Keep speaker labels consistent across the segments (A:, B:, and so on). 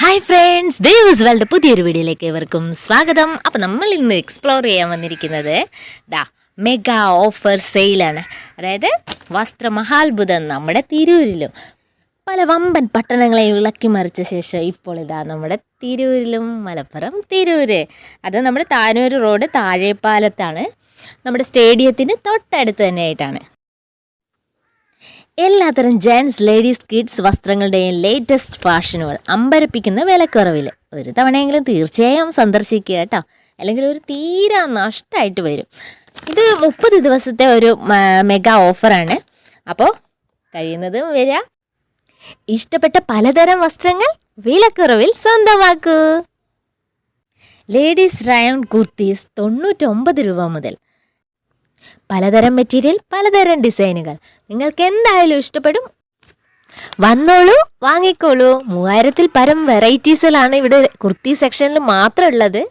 A: Hi friends Devas world പുതിയൊരു വീഡിയോയിലേക്ക് ഏവർക്കും സ്വാഗതം. അപ്പം നമ്മൾ ഇന്ന് എക്സ്പ്ലോർ ചെയ്യാൻ വന്നിരിക്കുന്നത് ദാ മെഗാ ഓഫർ സെയിലാണ് അതായത് വസ്ത്രമഹാത്ഭുതം നമ്മുടെ തിരൂരിലും. പല വമ്പൻ പട്ടണങ്ങളെ ഇളക്കി മറിച്ച ശേഷം ഇപ്പോൾ ഇതാ നമ്മുടെ തിരൂരിലും മലപ്പുറം തിരൂര്. അത് നമ്മുടെ താനൂർ റോഡ് താഴെപ്പാലത്താണ്. നമ്മുടെ സ്റ്റേഡിയത്തിന് തൊട്ടടുത്ത് തന്നെയായിട്ടാണ്. എല്ലാത്തരം ജെൻസ് ലേഡീസ് കിഡ്സ് വസ്ത്രങ്ങളുടെയും ലേറ്റസ്റ്റ് ഫാഷനുകൾ അമ്പരപ്പിക്കുന്ന വിലക്കുറവിൽ. ഒരു തവണയെങ്കിലും തീർച്ചയായും സന്ദർശിക്കുക കേട്ടോ. അല്ലെങ്കിൽ ഒരു തീരാ നഷ്ടമായിട്ട് വരും. ഇത് മുപ്പത് ദിവസത്തെ ഒരു മെഗാ ഓഫറാണ് അപ്പോൾ കഴിയുന്നതും വരിക ഇഷ്ടപ്പെട്ട പലതരം വസ്ത്രങ്ങൾ വിലക്കുറവിൽ സ്വന്തമാക്കൂ. ലേഡീസ് റയോൺ കുർത്തീസ് തൊണ്ണൂറ്റൊമ്പത് രൂപ മുതൽ പലതരം മെറ്റീരിയൽ പലതരം ഡിസൈനുകൾ. നിങ്ങൾക്ക് എന്തായാലും ഇഷ്ടപ്പെടും? വന്നോളൂ വാങ്ങിക്കോളൂ. മൂവായിരത്തിൽ പരം വെറൈറ്റീസിലാണ് ഇവിടെ കുർത്തി സെക്ഷനിൽ മാത്രം ഉള്ളത്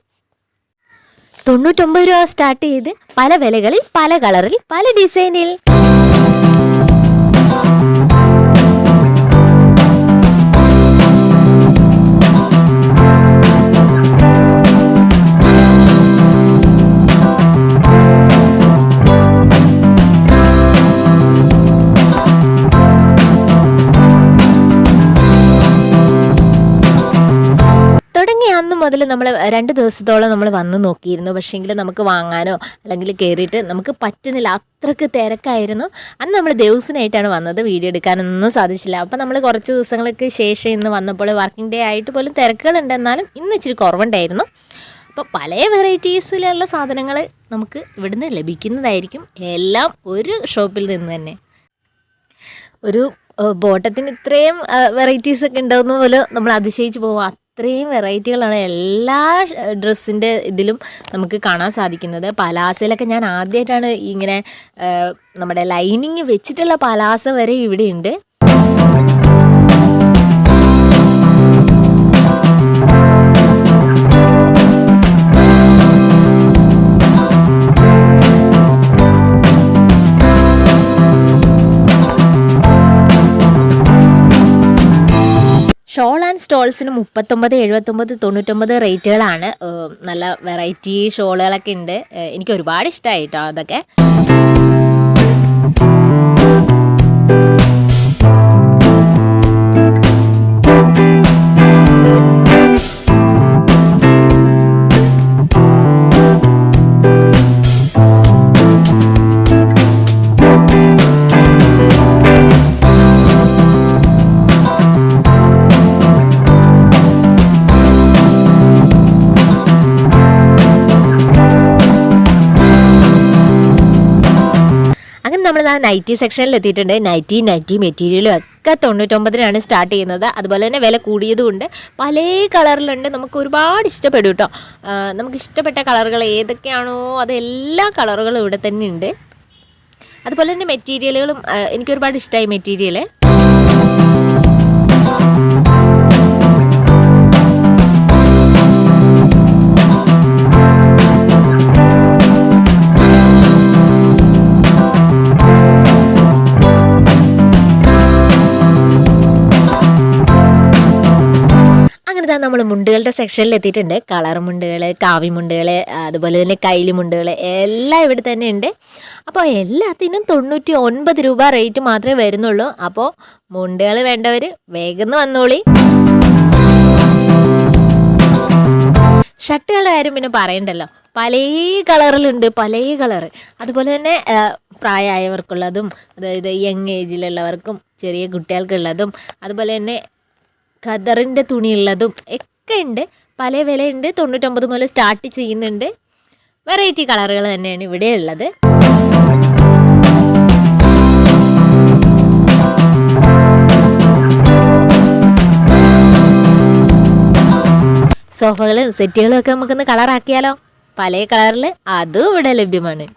A: തൊണ്ണൂറ്റൊമ്പത് രൂപ സ്റ്റാർട്ട് ചെയ്ത് പല വിലകളിൽ പല കളറിൽ പല ഡിസൈനിൽ. തുടങ്ങിയ അന്ന് മുതൽ നമ്മൾ രണ്ട് ദിവസത്തോളം നമ്മൾ വന്ന് നോക്കിയിരുന്നു. പക്ഷേങ്കിൽ നമുക്ക് വാങ്ങാനോ അല്ലെങ്കിൽ കയറിയിട്ട് നമുക്ക് പറ്റുന്നില്ല. അത്രയ്ക്ക് തിരക്കായിരുന്നു. അന്ന് നമ്മൾ ദിവസനായിട്ടാണ് വന്നത് വീഡിയോ എടുക്കാനൊന്നും സാധിച്ചില്ല. അപ്പോൾ നമ്മൾ കുറച്ച് ദിവസങ്ങൾക്ക് ശേഷം ഇന്ന് വന്നപ്പോൾ വർക്കിംഗ് ഡേ ആയിട്ട് പോലും തിരക്കുകളുണ്ട്. എന്നാലും ഇന്ന് ഇച്ചിരി കുറവുണ്ടായിരുന്നു. അപ്പോൾ പല വെറൈറ്റീസിലുള്ള സാധനങ്ങൾ നമുക്ക് ഇവിടുന്ന് ലഭിക്കുന്നതായിരിക്കും. എല്ലാം ഒരു ഷോപ്പിൽ നിന്ന് തന്നെ. ഒരു ബോട്ടത്തിന് ഇത്രയും വെറൈറ്റീസ് ഒക്കെ ഉണ്ടാവുന്ന പോലെ നമ്മൾ അതിശയിച്ച് പോകും അത്രയും വെറൈറ്റികളാണ് എല്ലാ ഡ്രസ്സിന്റെ ഇതിലും നമുക്ക് കാണാൻ സാധിക്കുന്നത്. പലാസയിലൊക്കെ ഞാൻ ആദ്യമായിട്ടാണ് ഇങ്ങനെ നമ്മുടെ ലൈനിങ് വെച്ചിട്ടുള്ള പലാസ വരെ ഇവിടെ ഉണ്ട്. ഷോൾ ആൻഡ് മുപ്പത്തൊമ്പത് എഴുപത്തൊമ്പത് തൊണ്ണൂറ്റൊമ്പത് റേറ്റുകളാണ്. നല്ല വെറൈറ്റി ഷോളുകളൊക്കെ ഉണ്ട്. എനിക്ക് ഒരുപാട് ഇഷ്ടമായി കേട്ടോ അതൊക്കെ. നൈറ്റി സെക്ഷനിൽ എത്തിയിട്ടുണ്ട്. നൈറ്റി നൈറ്റി മെറ്റീരിയലും ഒക്കെ തൊണ്ണൂറ്റൊമ്പതിനാണ് സ്റ്റാർട്ട് ചെയ്യുന്നത്. അതുപോലെ തന്നെ വില കൂടിയതുകൊണ്ട് പല കളറിലുണ്ട്. നമുക്ക് ഒരുപാട് ഇഷ്ടപ്പെടും കേട്ടോ. നമുക്ക് ഇഷ്ടപ്പെട്ട കളറുകൾ ഏതൊക്കെയാണോ അത് എല്ലാ കളറുകളും ഇവിടെ തന്നെ ഉണ്ട് അതുപോലെ തന്നെ മെറ്റീരിയലുകളും എനിക്ക് ഒരുപാട് ഇഷ്ടമായി മെറ്റീരിയൽ മുണ്ടുകളുടെ സെക്ഷനിൽ എത്തിയിട്ടുണ്ട്. കളർ മുണ്ടുകൾ കാവി മുണ്ടുകൾ അതുപോലെ തന്നെ കൈലി മുണ്ടുകൾ എല്ലാം ഇവിടെ തന്നെ ഉണ്ട്. അപ്പോൾ എല്ലാത്തിനും തൊണ്ണൂറ്റി ഒൻപത് രൂപ റേറ്റ് മാത്രമേ വരുന്നുള്ളൂ. അപ്പോൾ മുണ്ടുകൾ വേണ്ടവർ വേഗം വന്നോളി. ഷർട്ടുകളുടെ കാര്യം പിന്നെ പറയണ്ടല്ലോ. പല കളറിലുണ്ട് പല കളർ അതുപോലെ തന്നെ പ്രായമായവർക്കുള്ളതും അതായത് യങ് ഏജിലുള്ളവർക്കും ചെറിയ കുട്ടികൾക്കുള്ളതും അതുപോലെ തന്നെ ഖദറിന്റെ തുണിയുള്ളതും ഒക്കെ ഉണ്ട്. പല വിലയുണ്ട്. തൊണ്ണൂറ്റൊമ്പത് മുതൽ സ്റ്റാർട്ട് ചെയ്യുന്നുണ്ട്. വെറൈറ്റി കളറുകൾ തന്നെയാണ് ഇവിടെ ഉള്ളത്. സോഫകളും സെറ്റുകളും ഒക്കെ നമുക്കൊന്ന് കളറാക്കിയാലോ പല കളറിൽ അതും ഇവിടെ ലഭ്യമാണ്.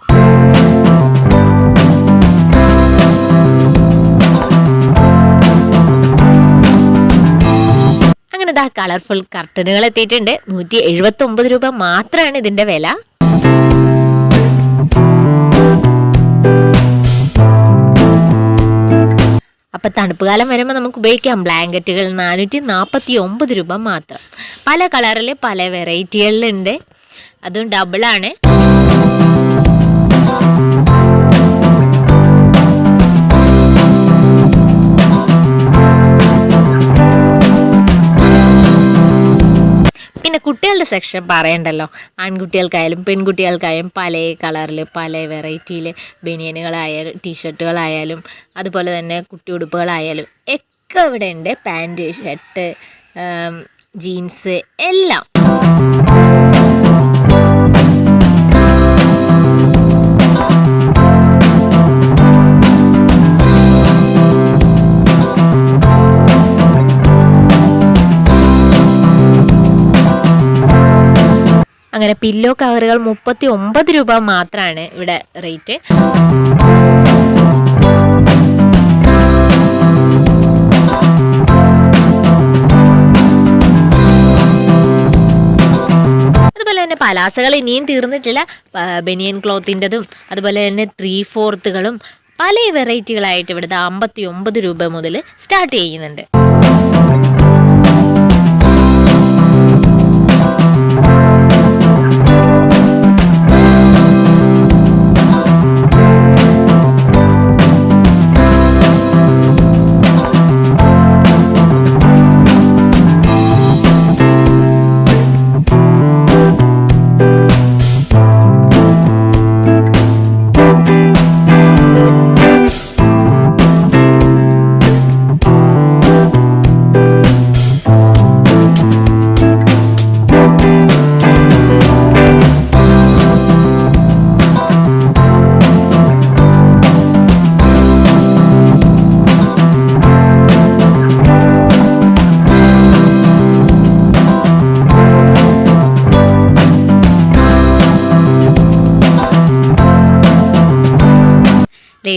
A: അങ്ങനെ ഇതാ കളർഫുൾ കർട്ടനുകൾ എത്തിയിട്ടുണ്ട്. നൂറ്റി എഴുപത്തി ഒമ്പത് രൂപ മാത്രമാണ് ഇതിന്റെ വില. അപ്പൊ തണുപ്പ് കാലം വരുമ്പോൾ നമുക്ക് ഉപയോഗിക്കാം. ബ്ലാങ്കറ്റുകൾ നാനൂറ്റി നാൽപ്പത്തി ഒമ്പത് രൂപ മാത്രം. പല കളറിൽ പല വെറൈറ്റികളിലുണ്ട് അതും ഡബിളാണ് പിന്നെ കുട്ടികളുടെ സെക്ഷൻ പറയണ്ടല്ലോ. ആൺകുട്ടികൾക്കായാലും പെൺകുട്ടികൾക്കായാലും പല കളറിൽ പല വെറൈറ്റിയിൽ ബനിയനുകളായാലും ടീഷർട്ടുകളായാലും അതുപോലെ തന്നെ കുട്ടി ഉടുപ്പുകളായാലും ഒക്കെ ഇവിടെ ഉണ്ട് പാന്റ് ഷർട്ട് ജീൻസ് എല്ലാം. അങ്ങനെ പില്ലോ കവറുകൾ മുപ്പത്തി ഒമ്പത് രൂപ മാത്രമാണ് ഇവിടെ റേറ്റ്. പലാസകൾ ഇനിയും തീർന്നിട്ടില്ല. ബനിയൻ ക്ലോത്തിന്റെതും അതുപോലെ തന്നെ ത്രീ ഫോർത്തുകളും പല വെറൈറ്റികളായിട്ട് ഇവിടുത്തെ അമ്പത്തി ഒമ്പത് രൂപ മുതൽ സ്റ്റാർട്ട് ചെയ്യുന്നുണ്ട്.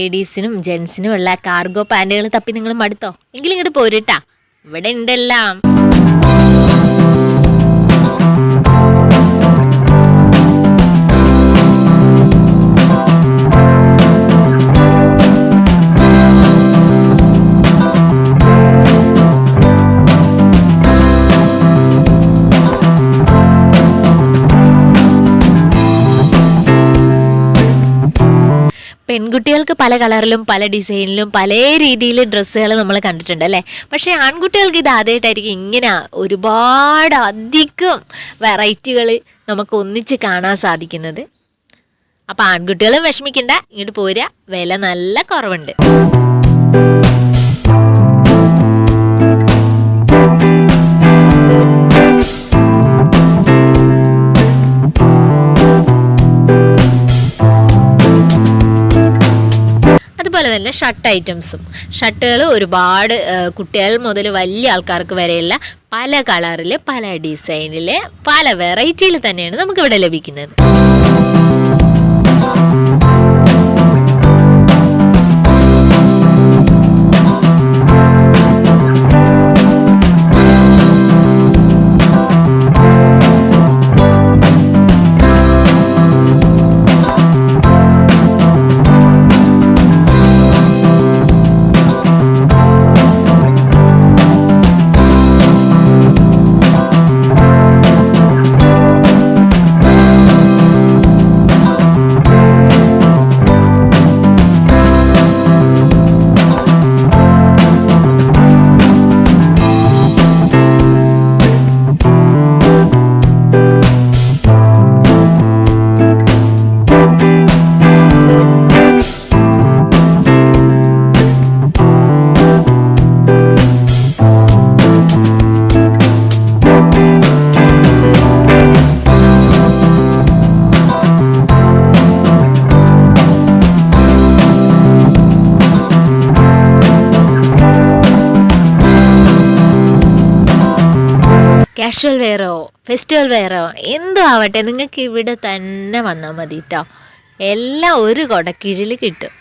A: ലേഡീസിനും ജെൻസിനും ഉള്ള കാർഗോ പാന്റുകൾ തപ്പി നിങ്ങൾ മടുത്തോ? എങ്കിലും ഇങ്ങോട്ട് പോരുട്ടാ ഇവിടെ ഉണ്ടെല്ലാം പെൺകുട്ടികൾക്ക് പല കളറിലും പല ഡിസൈനിലും പല രീതിയിൽ ഡ്രസ്സുകൾ നമ്മൾ കണ്ടിട്ടുണ്ട് അല്ലേ? പക്ഷേ ആൺകുട്ടികൾക്ക് ഇത് ആദ്യമായിട്ടായിരിക്കും ഇങ്ങനെ ഒരുപാട് അധികം വെറൈറ്റികൾ നമുക്ക് ഒന്നിച്ച് കാണാൻ സാധിക്കുന്നത്. അപ്പോൾ ആൺകുട്ടികളും വിഷമിക്കണ്ട ഇങ്ങോട്ട് പോരുക. വില നല്ല കുറവുണ്ട്. തന്നെ ഷർട്ട് ഐറ്റംസും. ഷർട്ടുകൾ ഒരുപാട് കുട്ടികൾ മുതൽ വലിയ ആൾക്കാർക്ക് വരെയുള്ള പല കളറിൽ പല ഡിസൈനിൽ പല വെറൈറ്റിയിൽ തന്നെയാണ് നമുക്കിവിടെ ലഭിക്കുന്നത്. കാഷ്വൽ വെയറോ ഫെസ്റ്റിവൽ വെയറോ എന്തോ ആവട്ടെ നിങ്ങൾക്ക് ഇവിടെ തന്നെ വന്നാൽ മതി കേട്ടോ എല്ലാം ഒരു കൊടക്കീഴിൽ കിട്ടും.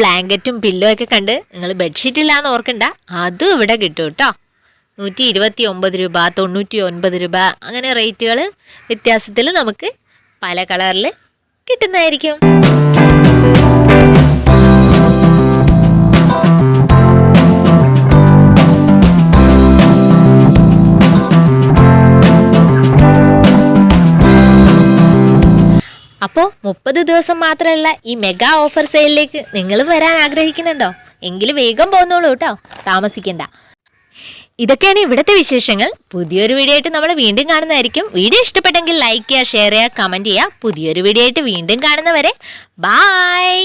A: ബ്ലാങ്കറ്റും പില്ലോ ഒക്കെ കണ്ട് നിങ്ങൾ ബെഡ്ഷീറ്റ് ഇല്ലാന്ന് ഓർക്കണ്ട. അതും ഇവിടെ കിട്ടും കേട്ടോ നൂറ്റി ഇരുപത്തി ഒമ്പത് രൂപ തൊണ്ണൂറ്റി ഒൻപത് രൂപ അങ്ങനെ റേറ്റുകൾ വ്യത്യാസത്തിൽ നമുക്ക് പല കളറിൽ കിട്ടുന്നതായിരിക്കും. അപ്പോൾ മുപ്പത് ദിവസം മാത്രമുള്ള ഈ മെഗാ ഓഫർ സെയിലിലേക്ക് നിങ്ങൾ വരാൻ ആഗ്രഹിക്കുന്നുണ്ടോ? എങ്കിൽ വേഗം പോന്നോളൂ കേട്ടോ. താമസിക്കണ്ട. ഇതൊക്കെയാണ് ഇവിടുത്തെ വിശേഷങ്ങൾ. പുതിയൊരു വീഡിയോ ആയിട്ട് നമ്മൾ വീണ്ടും കാണുന്നതായിരിക്കും. വീഡിയോ ഇഷ്ടപ്പെട്ടെങ്കിൽ ലൈക്ക് ചെയ്യുക ഷെയർ ചെയ്യുക കമന്റ് ചെയ്യുക. പുതിയൊരു വീഡിയോ ആയിട്ട് വീണ്ടും കാണുന്നവരെ ബായ്